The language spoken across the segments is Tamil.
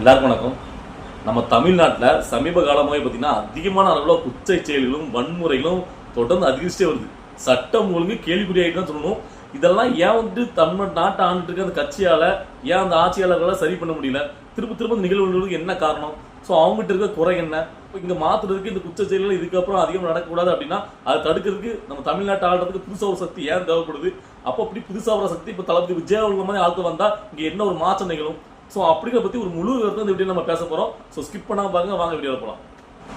எல்லாருக்கும் வணக்கம். நம்ம தமிழ்நாட்டில் சமீப காலமாகவே பார்த்தீங்கன்னா அதிகமான அளவில் குச்சை செயல்களும் வன்முறைகளும் தொடர்ந்து அதிகரிச்சே வருது. சட்டம் ஒழுங்கு கேள்விக்குறியாகிட்டு தான் சொல்லணும். இதெல்லாம் ஏன் வந்துட்டு தமிழ் நாட்டை ஆண்டுட்டு இருக்க அந்த கட்சியால் ஏன் அந்த ஆட்சியாளர்களால் சரி பண்ண முடியல? திரும்ப திரும்ப இந்த நிகழ்வுகளுக்கு என்ன காரணம்? ஸோ அவங்ககிட்ட இருக்க குறை என்ன? இப்போ இங்கே மாற்றுறதுக்கு இந்த குச்ச செயல்கள் இதுக்கப்புறம் அதிகம் நடக்கக்கூடாது அப்படின்னா அதை தடுக்கிறதுக்கு நம்ம தமிழ்நாட்டை ஆடுறதுக்கு புதுசாக ஒரு சக்தி ஏன் தேவைப்படுது? அப்போ அப்படி புதுசாக வர சக்தி இப்போ தளபதி விஜய் மாதிரி ஆட்கள் வந்தால் இங்கே என்ன ஒரு மாற்றம் நிகழும்? ஸோ அப்படிங்கிற பற்றி ஒரு முழு விவரத்தை இந்த வீடியோ நம்ம பேச போகிறோம் ஸோ ஸ்கிப் பண்ணாம பாருங்க வாங்க வீடியோவில் போகலாம்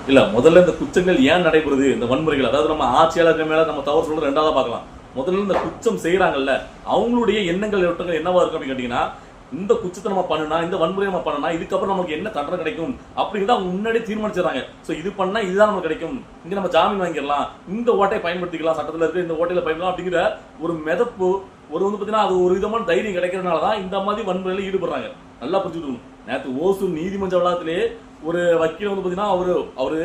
இல்ல முதல்ல இந்த குற்றங்கள் ஏன் நடைபெறுது இந்த வன்முறைகள் அதாவது நம்ம ஆட்சியாளர்கள் மேல நம்ம தவறு சொல்றது ரெண்டாவது பார்க்கலாம். முதல்ல இந்த குற்றம் செய்யறாங்கல்ல அவங்களுடைய எண்ணங்கள் ஓட்டங்கள் என்னவா இருக்கும் அப்படின்னு கேட்டிங்கன்னா இந்த குச்சத்தை நம்ம பண்ணுனா இந்த வன்முறையை நம்ம பண்ணனா இதுக்கப்புறம் நமக்கு என்ன தண்டனை கிடைக்கும் அப்படின்னு அவங்க முன்னாடியே தீர்மானிச்சிடறாங்க. ஸோ இது பண்ணா இதுதான் நமக்கு கிடைக்கும். இங்க நம்ம ஜாமீன் வாங்கிடலாம். இந்த ஓட்டையை பயன்படுத்திக்கலாம். சட்டத்தில் இருக்க இந்த ஓட்டையில பயன்படுத்தலாம் அப்படிங்கிற ஒரு மிதப்பு ஒரு வந்து பார்த்தீங்கன்னா அது ஒரு விதமான தைரியம் கிடைக்கிறதுனால தான் இந்த மாதிரி வன்முறையில் ஈடுபடுறாங்க. நல்லா புரிஞ்சுக்கணும் நேற்று ஓசூர் நீதிமன்ற வளாகத்திலே ஒரு வக்கீல் வந்து பார்த்தீங்கன்னா அவரு அவரு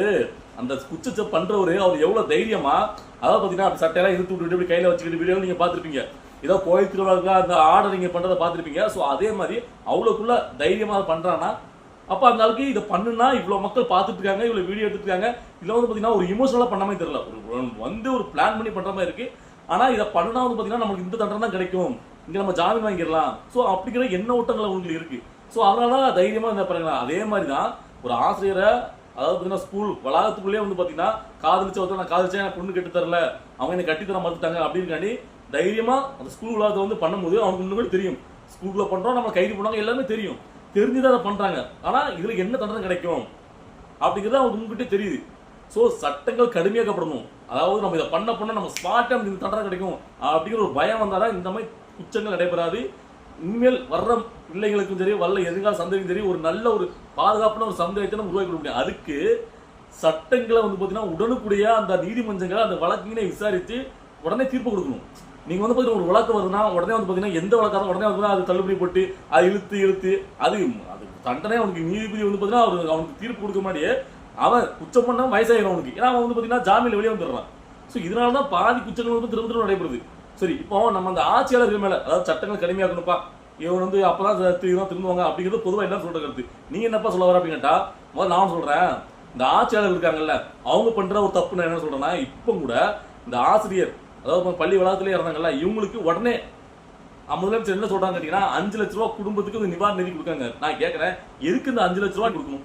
அந்த குச்சத்தை பண்றவரு அவர் எவ்வளவு தைரியமா அதாவது பார்த்தீங்கன்னா அந்த சட்டையெல்லாம் இழுத்து விட்டுட்டு இப்படி கையில வச்சுக்கிட்டு வீடியோ நீங்க பார்த்திருப்பீங்க. ஏதோ கோயில் திருவிழாவுக்கு அந்த ஆர்டர் நீங்கள் பண்ணுறதை பார்த்துருப்பீங்க. ஸோ அதே மாதிரி அவ்வளோக்குள்ள தைரியமாக பண்ணுறான்னா அப்போ அந்த அளவுக்கு இதை பண்ணுனா இவ்வளோ மக்கள் பார்த்துட்டு இருக்காங்க வீடியோ எடுத்துருக்காங்க இதில் வந்து பார்த்தீங்கன்னா ஒரு இமோஷனலாக பண்ண மாதிரி தெரியல. ஒரு வந்து ஒரு பிளான் பண்ணி பண்ணுற மாதிரி இருக்குது ஆனால் இதை பண்ணுனா வந்து பார்த்தீங்கன்னா நமக்கு இந்த தண்டனை தான் கிடைக்கும். இங்கே நம்ம ஜாமீன் வாங்கிடலாம். ஸோ அப்படிங்கிற எண்ண ஓட்டங்கள் உங்களுக்கு இருக்குது ஸோ அதனால தான் தைரியமா இந்த பாருங்களா அதே மாதிரி தான் ஒரு ஆசிரியரை அதாவது பார்த்தீங்கன்னா ஸ்கூல் வளாகத்துக்குள்ளேயே வந்து பார்த்தீங்கன்னா காதலிச்ச ஒருத்தர் நான் காதலிச்சேன் பொண்ணு கட்டி தரல அவங்க என்னை கட்டி தர மறுத்துட்டாங்க அப்படின்னு தைரியமா அந்த ஸ்கூல் வளாகத்தை வந்து பண்ணும்போது அவனுக்கு இன்னும் கூட தெரியும். ஸ்கூல்ல பண்றோம் நம்ம கைது பண்ணாங்க எல்லாமே தெரியும். தெரிஞ்சுதான் அதை பண்றாங்க. ஆனா இதுல என்ன தண்டனை கிடைக்கும்? அப்படிங்கிறது அவங்களுக்கு முன்கிட்டே தெரியுது. ஸோ சட்டங்கள் கடுமையாக்கப்படணும். அதாவது நம்ம இதை பண்ண பண்ண நம்ம ஸ்பாட்டாக நமக்கு இந்த தண்டனை கிடைக்கும். அப்படிங்கிற ஒரு பயம் வந்தாதான் இந்த மாதிரி குற்றங்கள் நடைபெறாது. இனிமேல் வர்ற பிள்ளைங்களுக்கும் சரி வல்ல எதிர்கால சந்ததிக்கும் சரி ஒரு நல்ல ஒரு பாதுகாப்பான ஒரு சமுதாயத்தை நம்ம உருவாக்கி முடியும். அதுக்கு சட்டங்களை வந்து பார்த்தீங்கன்னா உடனுக்குடியாக அந்த நீதிமன்றங்களை அந்த வழக்கினை விசாரித்து உடனே தீர்ப்பு கொடுக்கணும். நீங்கள் வந்து பார்த்தீங்கன்னா ஒரு வழக்கு வருதுன்னா உடனே வந்து பார்த்தீங்கன்னா எந்த வழக்காக உடனே வந்து அது தள்ளுபடி போட்டு அது இழுத்து இழுத்து அது அது தண்டனை அவனுக்கு நீதிபதி வந்து பார்த்தீங்கன்னா அவருக்கு அவனுக்கு தீர்ப்பு கொடுக்க முன்னாடியே அவன் குற்றம் பண்ண வயசாகிடும் அவனுக்கு. ஏன்னா அவன் வந்து பார்த்தீங்கன்னா ஜாமீனில் வெளியே வந்துடுறான். ஸோ இதனால தான் பாதி குற்றங்கள் வந்து திரும்ப திரும்ப நடைபெறுது. சரி இப்போ நம்ம அந்த ஆட்சியாளர்கள் மேலே அதாவது சட்டங்கள் கடுமையாக்கணும்ப்பா. இவன் வந்து அப்பதான் திரும்ப திரும்புவாங்க அப்படிங்கிறது பொதுவாக என்ன சொல்ற கருத்து? நீங்க என்னப்பா சொல்ல வர அப்படின்னுட்டா முதல்ல நான் சொல்கிறேன் இந்த ஆட்சியாளர் இருக்காங்கல்ல அவங்க பண்ணுற ஒரு தப்பு நான் என்ன சொல்கிறேன்னா இப்போ கூட இந்த ஆசிரியர் அதாவது பள்ளி வளாகத்திலே இறந்தாங்கல்ல இவங்களுக்கு உடனே முதலமைச்சர் என்ன சொல்றாங்க கேட்டீங்கன்னா அஞ்சு லட்ச ரூபா குடும்பத்துக்கு இந்த நிவாரண நிதி கொடுக்காங்க. நான் கேட்கறேன் எதுக்கு இந்த அஞ்சு லட்ச ரூபா கொடுக்கணும்?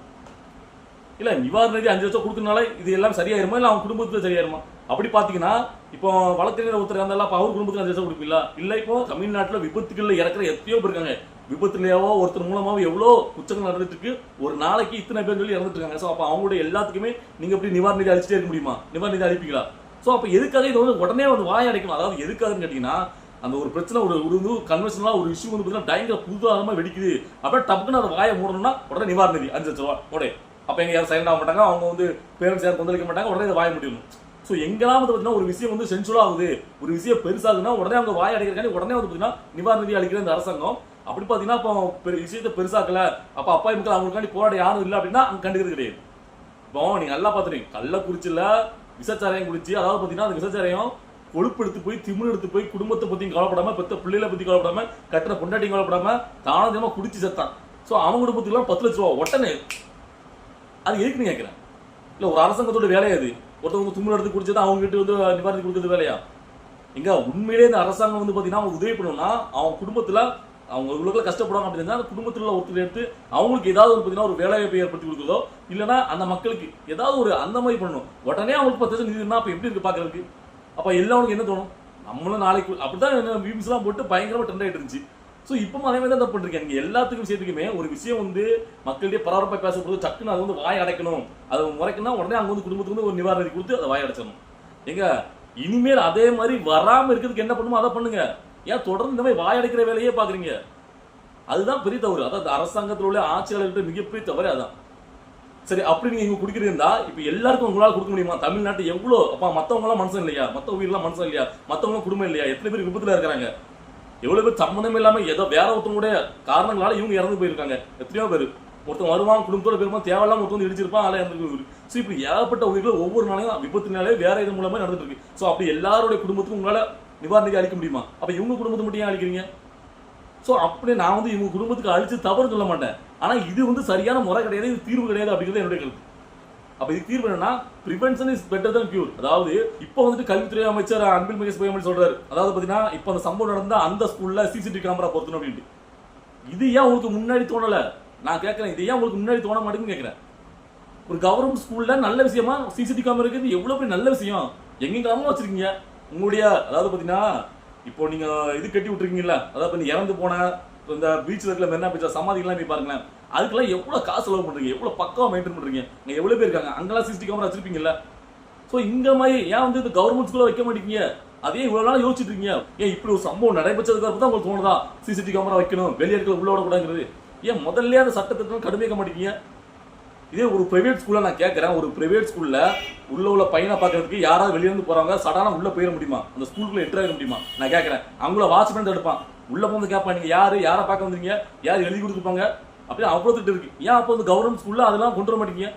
இல்ல நிவாரண நிதி அஞ்சு லட்சம் கொடுக்கறனால இது எல்லாம் சரியாயிருமா? இல்ல அவன் குடும்பத்துல சரியாயிருமா? அப்படி பாத்தீங்கன்னா இப்போ வழக்கறிஞர் ஒருத்தர் இருந்தாலும் அப்ப அவர் குடும்பத்துக்கு அஞ்சு லட்சம் கொடுப்பீங்களா? இல்ல இப்போ தமிழ்நாட்டுல விபத்துகள்ல இறக்குற எத்தனையோ பேர் இருக்காங்க. விபத்துலயாவோ ஒருத்தர் மூலமாவோ எவ்வளோ குற்றங்கள் நடந்துட்டு இருக்கு ஒரு நாளைக்கு இத்தனை பேர் சொல்லி இறந்துட்டு இருக்காங்க ஸோ அப்போ அவங்களுடைய எல்லாத்துக்குமே நீங்க எப்படி நிவாரண நிதி அழிச்சிட்டே இருக்க முடியுமா? நிவாரண நிதி அழிப்பீங்களா ஸோ அப்போ எதுக்காக இது வந்து உடனே வந்து வாய் அடைக்கணும்? அதாவது எதுக்காகன்னு கேட்டீங்கன்னா அந்த ஒரு பிரச்சனை ஒரு ஒரு வந்து ஒரு இஷ்யூ வந்து பார்த்தீங்கன்னா பயங்கர புதுதாரமாக வெடிக்குது. அப்படியே டப்புன்னு அதை வாயை மூடணும்னா உடனே நிவாரண நிதி அஞ்சு லட்ச ரூபா உடனே. அப்போ எங்கே யாரும் சைலண்ட் ஆக மாட்டாங்க அவங்க வந்து பேரண்ட்ஸ் யாரும் கொந்தளிக்க மாட்டாங்க உடனே இதை வாய முடியணும் ஸோ எங்கெல்லாம் வந்து பார்த்தீங்கன்னா ஒரு விஷயம் வந்து சென்சுவல் ஆகுது ஒரு விஷயம் பெருசாகுதுன்னா உடனே அவங்க வாய் அடைக்கிறக்காண்டி உடனே வந்து பார்த்தீங்கன்னா நிவாரண நிதி அளிக்கிற இந்த அரசாங்கம் அப்படி பார்த்தீங்கன்னா இப்போ பெரு- விஷயத்தை பெருசாக்கல அப்போ அப்பா மக்கள் அவங்களுக்காண்டி போராட யாரும் இல்லை அப்படின்னா அங்கே கண்டுக்கிறது கிடையாது. இப்போ நீங்கள் நல்லா பார்த்துருக்கீங்க கள்ளக்குறிச்சியில் விசச்சாரையும் குடிச்சு அதாவது பார்த்தீங்கன்னா அந்த விசச்சாரையும் கொழுப்பு எடுத்து போய் திமிழ் எடுத்து போய் குடும்பத்தை பற்றியும் கவலைப்படாம பெத்த பிள்ளைகளை பத்தி கவலைப்படாம கட்டுற பொண்டாட்டியும் கவலைப்படாம தினமாக குடிச்சு செத்தான். ஸோ அவங்க குடும்பத்துக்குலாம் பத்து லட்ச ரூபா உடனே. அது எதுக்குன்னு கேட்கிறேன் இல்ல ஒரு அரசாங்கத்தோட வேலையா அது. ஒருத்தவங்க தும்மல் எடுத்து குடிச்சது அவங்க கிட்ட வந்து நிவாரணி கொடுக்கறது வேலையா? எங்க உண்மையிலேயே இந்த அரசாங்கம் வந்து பாத்தீங்கன்னா அவங்க உதவி பண்ணணும்னா அவங்க குடும்பத்துல அவங்க உள்ளுக்குள்ள கஷ்டப்படுவாங்க அப்படின்னா அந்த குடும்பத்தில் உள்ள ஒருத்தர் எடுத்து அவங்களுக்கு ஏதாவது ஒரு பார்த்தீங்கன்னா ஒரு வேலை வாய்ப்பை ஏற்படுத்தி கொடுக்குறதோ இல்லைன்னா அந்த மக்களுக்கு ஏதாவது ஒரு அந்த மாதிரி பண்ணணும். உடனே அவங்களுக்கு பத்து லட்சம் நிதினா அப்போ எப்படி இருக்கு அப்போ அப்ப அவனுக்கு என்ன தோணும்? நம்மளும் நாளைக்கு அப்படிதான் என்ன எல்லாம் போட்டு பயங்கரமாக ட்ரெண்ட் ஆகிட்டு இருந்துச்சு. ஸோ இப்போ அதே மாதிரி தான் தப்பு பண்ணிருக்கேன். நீங்க எல்லாத்துக்கும் விஷயத்துக்குமே ஒரு விஷயம் வந்து மக்களிடையே பரபரப்பாக பேசப்படுது டக்குன்னு அது வந்து வாய் அடைக்கணும். அது முறைக்கணும் உடனே அங்கே வந்து குடும்பத்துக்கு வந்து ஒரு நிவாரணத்தை கொடுத்து அதை வாய் அடைச்சிடணும். எங்க இனிமேல் அதே மாதிரி வராமல் இருக்கிறதுக்கு என்ன பண்ணுமோ அதை பண்ணுங்க. ஏன் தொடர்ந்து இந்த மாதிரி வாயடைக்கிற வேலையே பாக்குறீங்க அதுதான் பெரிய தவறு. அதாவது அரசாங்கத்தில் உள்ள ஆட்சியாளர்கிட்ட மிகப்பெரிய தவறு அதான். சரி அப்படி நீங்க இங்க குடிக்கிறது இப்போ இப்ப எல்லாருக்கும் உங்களால கொடுக்க முடியுமா? தமிழ்நாட்டு எவ்வளவு அப்பா மத்தவங்க எல்லாம் மனுஷன் இல்லையா? மத்த உயிரெல்லாம் மனுஷன் இல்லையா? மத்தவங்க குடும்பம் இல்லையா? எத்தனை பேர் விபத்துல இருக்கிறாங்க? எவ்வளவு பேர் சம்மந்தம் இல்லாம ஏதோ வேற ஒருத்தவங்களுடைய காரணங்களால இவங்க இறந்து போயிருக்காங்க. எத்தனையோ பேர். ஒருத்தன் வருவான் குடும்பத்தோட பெருமா தேவையில்லாம ஒருத்தர் வந்து இடிச்சிருப்பான் அதெல்லாம் இறந்து ஸோ ஏகப்பட்ட உயிர்கள் ஒவ்வொரு நாளையும் விபத்துனாலே வேற இது மூலமா நடந்துட்டு இருக்கு. ஸோ அப்படி எல்லாருடைய குடும்பத்துக்கும் உங்களால நிவாரணத்தை அழிக்க முடியுமா? அப்போ இவங்க குடும்பத்தை மட்டும் ஏன் அழிக்கிறீங்க? ஸோ அப்படி நான் வந்து இவங்க குடும்பத்துக்கு அழிச்சு தவறு சொல்ல மாட்டேன். ஆனால் இது வந்து சரியான முறை கிடையாது இது தீர்வு கிடையாது அப்படிங்கிறது என்னுடைய கருத்து. அப்போ இது தீர்வு என்னன்னா prevention is better than cure அதாவது இப்போ வந்துட்டு கல்வித்துறை அமைச்சர் அன்பில் மகேஷ் போய் சொல்றாரு. அதாவது பார்த்தீங்கன்னா இப்போ அந்த சம்பவம் நடந்தால் அந்த ஸ்கூலில் சிசிடிவி கேமரா பொருத்தணும் அப்படின்ட்டு. இது ஏன் உங்களுக்கு முன்னாடி தோணலை? நான் கேட்குறேன் இது ஏன் உங்களுக்கு முன்னாடி தோண மாட்டேங்குன்னு கேட்குறேன் ஒரு கவர்மெண்ட் ஸ்கூலில் நல்ல விஷயமா சிசிடிவி கேமரா இருக்குது எவ்வளோ பெரிய நல்ல விஷயம்? எங்கெங்காம வச்சிருக்கீங்க? உங்களுடைய அதாவது பார்த்தீங்கன்னா இப்போ நீங்க இது கட்டி விட்டுருக்கீங்களா அதாவது இப்போ நீ இறந்து போன இந்த பீச்சில் இருக்கிற மெரினா பீச் சமாதிகள்லாம் போய் பாருங்களேன். அதுக்கெல்லாம் எவ்வளோ காசு செலவு பண்ணுறீங்க எவ்வளோ பக்கம் மெயின்டைன் பண்ணுறீங்க இங்க எவ்வளோ பேர் இருக்காங்க? அங்கெல்லாம் சிசிடி கேமரா வச்சிருப்பீங்கல்ல. ஸோ இந்த மாதிரி ஏன் வந்து இந்த கவர்மெண்ட் ஸ்கூலில் வைக்க மாட்டீங்க? அதே இவ்வளோ நாள் யோசிச்சுட்டு இருக்கீங்க. ஏன் இப்படி ஒரு சம்பவம் நடைபெற்றதுக்கு அப்புறம் தான் உங்களுக்கு தோணுதா? சிசிடி கேமரா வைக்கணும் வெளியே இருக்கிற உள்ள விடக்கூடாதுங்கிறது ஏன் முதல்ல அந்த சட்டத்திட்டம் கடுமையாக்க மாட்டீங்க? இதே ஒரு பிரைவேட் ஸ்கூலில் நான் கேட்குறேன் ஒரு பிரைவேட் ஸ்கூலில் உள்ள உள்ள பையனை பார்க்கறதுக்கு யாராவது வெளிய போகிறவங்க போறாங்க உள்ளே போயிட முடியுமா? அந்த ஸ்கூலுக்குள்ள என்டர் ஆக முடியுமா? நான் கேட்குறேன் அவங்கள வாட்ச்மேன் தடுப்பான் உள்ளே போந்து கேட்பான். நீங்கள் யார்? யாரை பார்க்க வந்தீங்க? யார் எழுதி கொடுத்துருப்பாங்க? அப்படியே அவ்வளோ திட்டு இருக்கு. ஏன் அப்போ வந்து கவர்மெண்ட் ஸ்கூல்ல அதெல்லாம் கொண்டு வர மாட்டீங்க?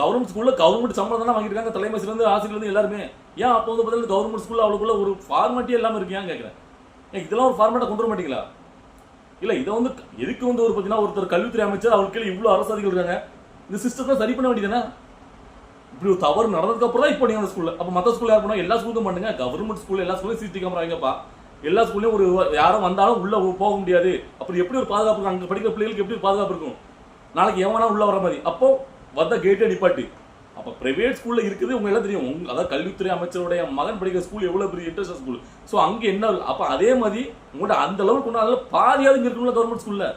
கவர்மெண்ட் ஸ்கூலில் கவர்மெண்ட் சம்பளம் தானே வாங்கியிருக்காங்க. தலைமையில ஆசிரியர்லேருந்து எல்லாருமே. ஏன் அப்போ வந்து பார்த்தீங்கன்னா கவர்மெண்ட் ஸ்கூலில் அவ்வளோக்குள்ள ஒரு ஃபார்மாலிட்டியே இல்லாமல் இருக்கு கேட்குறேன் ஏன் இதெல்லாம் ஒரு ஃபார்மேட்டாக கொண்டு வர மாட்டீங்களா? இல்ல இதை வந்து எதுக்கு வந்து ஒரு பார்த்தீங்கன்னா ஒருத்தர் கல்வித்துறை அமைச்சர் அவர் கீழே இவ்வளோ அரசாதிகள் இருக்காங்க? இந்த சிஸ்டத்தை சரி பண்ண வேண்டியதுதானே? இப்படி ஒரு தவறு நடந்ததுக்கு அப்புறம் தான் இப்போ நீங்கள் அந்த அப்போ மற்ற ஸ்கூலில் ஸ்கூல்ல யார் பண்ணால் எல்லா ஸ்கூலுக்கும் பண்ணுங்க. கவர்மெண்ட் ஸ்கூல் எல்லா ஸ்கூலையும் சிசிடி கேமரா வைங்கப்பா. எல்லா ஸ்கூல்லையும் ஒரு யாரும் வந்தாலும் உள்ளே போக முடியாது. அப்படி எப்படி ஒரு பாதுகாப்பு இருக்கும் அங்க படிக்கிற பிள்ளைகளுக்கு எப்படி ஒரு பாதுகாப்பு இருக்கும்? நாளைக்கு எவனா உள்ளே வர மாதிரி. அப்போ வந்த கேட்டே நிப்பாட்டி. அப்போ பிரைவேட் ஸ்கூலில் இருக்குது உங்க எல்லாம் தெரியும். உங்க அதாவது கல்வித்துறை அமைச்சருடைய மகன் படிக்கிற ஸ்கூல் எவ்வளோ பெரிய இன்ட்ரெஸ்ட் ஸ்கூல் ஸோ அங்கே என்ன அப்போ அதே மாதிரி உங்கள்கிட்ட அந்த அளவுக்கு கொண்டாடுல பாதியாவது இங்கே இருக்கும்ல கவர்மெண்ட் ஸ்கூலில்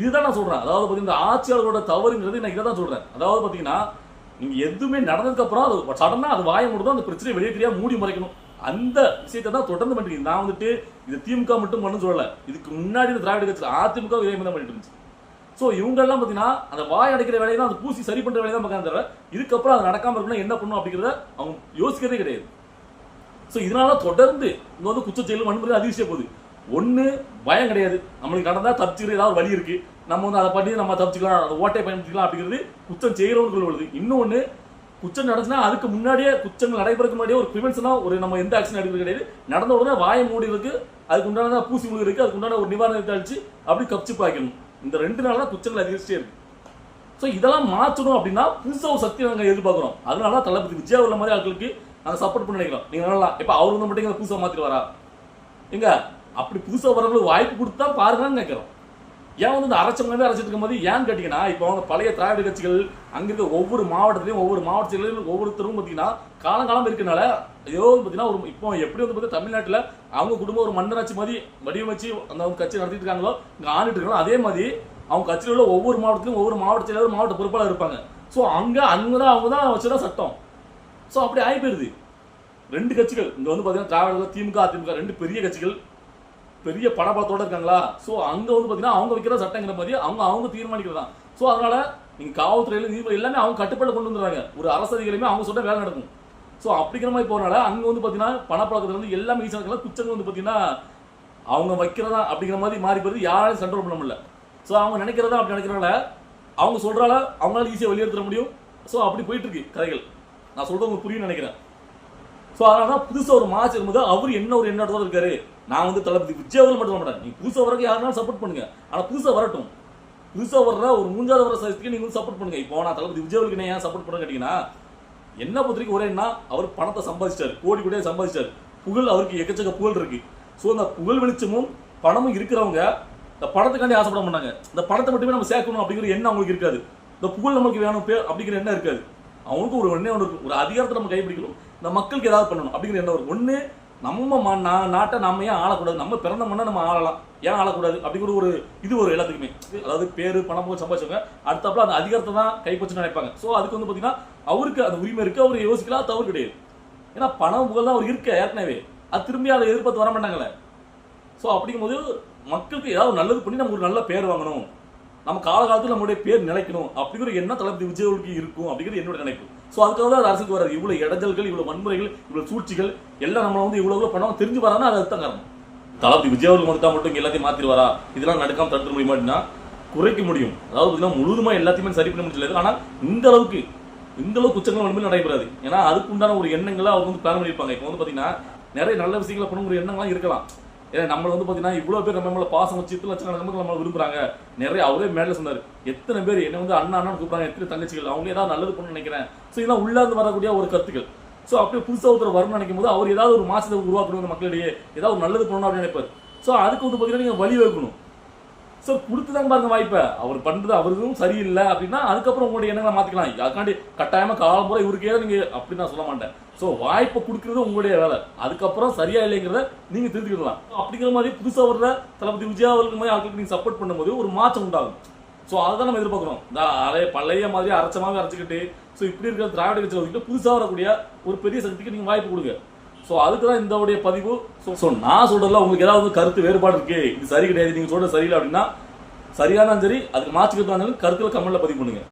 இதுதான் நான் சொல்கிறேன் அதாவது பார்த்தீங்கன்னா ஆட்சியாளரோட தவறுங்கிறது நான் இதை தான் சொல்கிறேன் அதாவது பார்த்தீங்கன்னா நீங்கள் எதுவுமே நடந்ததுக்கப்புறம் அது சடனாக அது வாய முடியும் அந்த பிரச்சனையை வெளியே தெரியாம மூடி மறைக்கணும். அந்த விஷயத்தை தான் தொடர்ந்து பண்ணிட்டு நான் வந்துட்டு இது திமுக மட்டும் பண்ணு சொல்லலை. இதுக்கு முன்னாடி இந்த திராவிட கட்சி அதிமுக இதே மாதிரி தான் பண்ணிட்டு இருந்துச்சு. ஸோ இவங்கெல்லாம் பார்த்தீங்கன்னா அந்த வாய் அடைக்கிற வேலையை தான் அந்த பூசி சரி பண்ணுற வேலையை தான் பார்க்காம இதுக்கப்புறம் அது நடக்காமல் இருக்குன்னா என்ன பண்ணணும் அப்படிங்கிறத அவங்க யோசிக்கிறதே கிடையாது. ஸோ இதனால தொடர்ந்து இங்கே வந்து குற்றச்செயல் வன்முறை அதிகரிச்சே போகுது. ஒன்று பயம் கிடையாது. நம்மளுக்கு நடந்தால் தப்பிச்சுக்கிற ஏதாவது வழி இருக்கு. நம்ம வந்து அதை பண்ணி நம்ம தப்பிச்சுக்கலாம் அந்த ஓட்டை பயன்படுத்திக்கலாம் அப்படிங்கிறது குற்றம் செய்கிறவங்களுக்கு வருது இன்னொன்று குற்றம் நடந்துச்சுன்னா அதுக்கு முன்னாடியே குற்றங்கள் நடைபெறதுக்கு முன்னாடியே ஒரு ப்ரிவென்ஷனாக ஒரு நம்ம எந்த ஆக்ஷன் எடுக்கிறது கிடையாது. நடந்த உடனே வாயை மூடிறதுக்கு அதுக்கு உண்டான பூசி முழுகிறதுக்கு அதுக்கு உண்டான ஒரு நிவாரணத்தை அழிச்சு அப்படி கப்சி பாய்க்கணும் இந்த ரெண்டு நாள் தான் குற்றங்கள் அதிகரிச்சே இருக்கு. ஸோ இதெல்லாம் மாற்றணும் அப்படின்னா புதுசாக ஒரு சக்தி நாங்கள் எதிர்பார்க்குறோம். அதனால தான் தளபதி விஜயா உள்ள மாதிரி ஆட்களுக்கு நாங்கள் சப்போர்ட் பண்ணி நினைக்கிறோம். நீங்கள் நல்லா இப்போ அவர் வந்து மட்டும் புதுசாக மாற்றிட்டு வரா எங்க? அப்படி புதுசாக வரவங்களுக்கு வாய்ப்பு கொடுத்தா பாருங்கன்னு நினைக்கிறோம். ஏன் வந்து இந்த அரைச்சவங்க அரைச்சிட்டு இருக்கும் போது ஏன்னு கேட்டீங்கன்னா இப்போ அவங்க பழைய திராவிட கட்சிகள் அங்கிருந்து ஒவ்வொரு மாவட்டத்திலையும் ஒவ்வொரு மாவட்டத்திலையும் ஒவ்வொருத்தரும் பார்த்தீங்கன்னா காலங்காலம் இருக்கனால ஏதோ பார்த்தீங்கன்னா ஒரு இப்போ எப்படி வந்து பார்த்தீங்கன்னா தமிழ்நாட்டில் அவங்க குடும்பம் ஒரு மன்னராட்சி மாதிரி வடிவமைச்சு அந்த அவங்க கட்சி நடத்திட்டு இருக்காங்களோ இங்கே ஆண்டுட்டு இருக்காங்களோ அதே மாதிரி அவங்க கட்சியில் உள்ள ஒவ்வொரு மாவட்டத்திலும் ஒவ்வொரு மாவட்ட ஒரு மாவட்ட பொறுப்பாளர் இருப்பாங்க. ஸோ அங்கே அங்கே தான் அவங்க தான் வச்சுதான் சட்டம். ஸோ அப்படி ஆகி போயிடுது ரெண்டு கட்சிகள் இங்கே வந்து பார்த்தீங்கன்னா திராவிட திமுக அதிமுக ரெண்டு பெரிய கட்சிகள் பெரிய படபலத்தோட இருக்காங்களா? ஸோ அங்கே வந்து பார்த்தீங்கன்னா அவங்க வைக்கிற சட்டங்கிற மாதிரி அவங்க அவங்க தீர்மானிக்கிறதான் ஸோ அதனால நீங்கள் காவல்துறையில் நீதிபதி எல்லாமே அவங்க கட்டுப்பாடு கொண்டு வந்துடுறாங்க. ஒரு அரசு அதிகாரியுமே அவங்க சொல்ல வேலை நடக்கும். ஸோ அப்படிங்கிற மாதிரி போகிறனால அங்கே வந்து பார்த்தீங்கன்னா பணப்பழக்கத்தில் வந்து எல்லாமே ஈஸியாக இருக்கலாம் வந்து பார்த்தீங்கன்னா அவங்க வைக்கிறதா அப்படிங்கிற மாதிரி மாறி போயிருது யாராலையும் கண்ட்ரோல் பண்ண முடியல. ஸோ அவங்க நினைக்கிறதா அப்படி நினைக்கிறனால அவங்க சொல்கிறால அவங்களால ஈஸியாக வெளியேற்ற முடியும். ஸோ அப்படி போயிட்டு இருக்கு கதைகள். நான் சொல்கிறது உங்களுக்கு புரியும் நினைக்கிறேன். ஸோ அதனால தான் புதுசாக ஒரு மாச்சு இருக்கும்போது அவர் என்ன ஒரு எண்ணத்தோட இருக்காரு? நான் வந்து தளபதி விஜய் அவர்கள் மட்டும் மாட்டேன். நீ புதுசாக வரக்கு யாருனாலும் சப்போர்ட் பண்ணுங்க. ஆனால் புதுசாக வரட்டும். புதுசாக வர்ற ஒரு மூஞ்சாத வர சைஸ்க்கு நீங்கள் வந்து சப்போர்ட் பண்ணுங்க. இப்போ நான் தளபதி விஜய் அவர்களுக்கு ஏன் சப்போர்ட் பண்ண கேட்டிங்கன்னா என்ன பொறுத்தவரைக்கும் ஒரே என்ன அவர் பணத்தை சம்பாதிச்சிட்டார். கோடி கோடியே சம்பாதிச்சாரு புகழ் அவருக்கு எக்கச்சக்க புகழ் இருக்கு. ஸோ அந்த புகழ் வெளிச்சமும் பணமும் இருக்கிறவங்க இந்த பணத்துக்காண்டி ஆசைப்பட மாட்டாங்க. இந்த பணத்தை மட்டுமே நம்ம சேர்க்கணும் அப்படிங்கிற எண்ணம் அவங்களுக்கு இருக்காது. இந்த புகழ் நமக்கு வேணும் பேர் அப்படிங்கிற எண்ணம் இருக்காது. அவனுக்கு ஒரு எண்ணம் ஒன்று இருக்கும் ஒரு அதிகாரத்தை நம்ம கைப்பிடிக்கணும். இந்த மக்களுக்கு ஏதாவது பண்ணணும் அப்படிங்கிற என்ன ஒரு ஒன்று நம்ம ம- நா- நாட்டை நம்ம ஏன் ஆளக்கூடாது? நம்ம பிறந்த மண்ணை நம்ம ஆளலாம். ஏன் ஆளக்கூடாது? அப்படிங்கிற ஒரு இது ஒரு எல்லாத்துக்குமே. அதாவது பேர் பணம் போக சம்பாதிச்சவங்க அடுத்தப்பல அந்த அதிகாரத்தை தான் கைப்பற்றி நினைப்பாங்க. ஸோ அதுக்கு வந்து பார்த்தீங்கன்னா அவருக்கு அந்த உரிமை இருக்கு அவர் யோசிக்கலாம் தவறு கிடையாது. ஏன்னா பணம் புகழ் தான் அவர் இருக்க ஏற்கனவே. அது திரும்பி அதை எதிர்பார்த்து வர மாட்டாங்களே ஸோ அப்படிங்கும்போது மக்களுக்கு ஏதாவது நல்லது பண்ணி நம்ம ஒரு நல்ல பேர் வாங்கணும். நம்ம காலகாலத்தில் நம்மளுடைய பேர் நிலைக்கணும் அப்படிங்கிற என்ன தளபதி விஜய்க்கு இருக்கும் அப்படிங்கிறது என்னோட நினைப்பு. ஸோ அதுக்காக தான் அது அரசுக்கு வராது. இவ்வளோ இடைஞ்சல்கள் இவ்வளோ வன்முறைகள் இவ்வளோ சூழ்ச்சிகள் எல்லாம் நம்ம வந்து இவ்வளோ பண்ணாமல் தெரிஞ்சு வரானா அது அதுதான் காரணம். தளபதி விஜய் மட்டும் மட்டும் எல்லாத்தையும் மாற்றிடுவாரா இதெல்லாம் நடக்காமல் தடுத்து முடியுமா அப்படின்னா குறைக்க முடியும். அதாவது பார்த்தீங்கன்னா எல்லாத்தையுமே சரி பண்ண முடியல. ஆனால் இந்த அளவுக்கு இந்த அளவுக்கு குற்றங்கள் வன்மையில் நடைபெறாது. ஏன்னா அதுக்குண்டான ஒரு எண்ணங்களை அவங்க வந்து பிளான் பண்ணியிருப்பாங்க. இப்போ வந்து பார்த்தீங்கன்னா நிறைய நல்ல விஷயங்களை பண்ண ஒரு எண்ணங்கள்லாம் இருக்கலாம். ஏன்னா நம்மளை வந்து பார்த்தீங்கன்னா இவ்வளோ பேர் நம்ம மேலே பாசம் வச்சு இத்தனை லட்சம் நமக்கு நம்மளை விரும்புகிறாங்க நிறைய அவரே மேலே சொன்னார். எத்தனை பேர் என்ன வந்து அண்ணா அண்ணா கூப்பிட்றாங்க எத்தனை தங்கச்சிகள் அவங்க ஏதாவது நல்லது பண்ணு நினைக்கிறேன். ஸோ இதெல்லாம் உள்ளாந்து வரக்கூடிய ஒரு கருத்துக்கள். ஸோ அப்படியே புதுசாக ஒருத்தர் வரணும்னு நினைக்கும் போது அவர் ஏதாவது ஒரு மாசத்தை உருவாக்கணும் மக்களிடையே ஏதாவது ஒரு நல்லது பண்ணணும் அப்படின்னு நினைப்பார். ஸோ அதுக்கு வந்து பார்த்தீங்கன்னா நீங்கள் வழி வைக்கணும் ஸோ கொடுத்துதான் பாருங்க வாய்ப்பை. அவர் பண்ணுறது அவருக்கும் சரியில்லை அப்படின்னா அதுக்கப்புறம் உங்களுடைய எண்ணங்களை மாற்றிக்கலாம் அதுக்காண்டி கட்டாயமாக காலம் பூரா இவருக்கே நீங்க அப்படி நான் சொல்ல மாட்டேன். ஸோ வாய்ப்பை கொடுக்கறது உங்களுடைய வேலை. அதுக்கப்புறம் சரியா இல்லைங்கிறத நீங்க திருத்திக்கலாம் அப்படிங்கிற மாதிரி புதுசாக வர்ற தளபதி விஜயா அவர்களுக்கு மாதிரி ஆட்களுக்கு நீங்க சப்போர்ட் பண்ணும்போது ஒரு மாற்றம் உண்டாகும். ஸோ அதுதான் நம்ம எதிர்பார்க்குறோம். இந்த அலைய பழைய மாதிரி அரைச்சமாக அரைச்சிக்கிட்டு ஸோ இப்படி இருக்கிற திராவிட கட்சி புதுசாக வரக்கூடிய ஒரு பெரிய சக்திக்கு நீங்கள் வாய்ப்பு கொடுங்க. ஸோ அதுக்கு தான் இந்த உடைய பதிவு. ஸோ ஸோ நான் சொல்கிறதுல உங்களுக்கு ஏதாவது கருத்து வேறுபாடு இருக்கு. இது சரி கிடையாது. நீங்கள் சொல்றது சரியில்லை அப்படின்னா சரியானாலும் சரி அதுக்கு மாற்றிக்கிறதா இருந்தாலும் கருத்தில் கமெண்ட்ல பதிவு பண்ணுங்கள்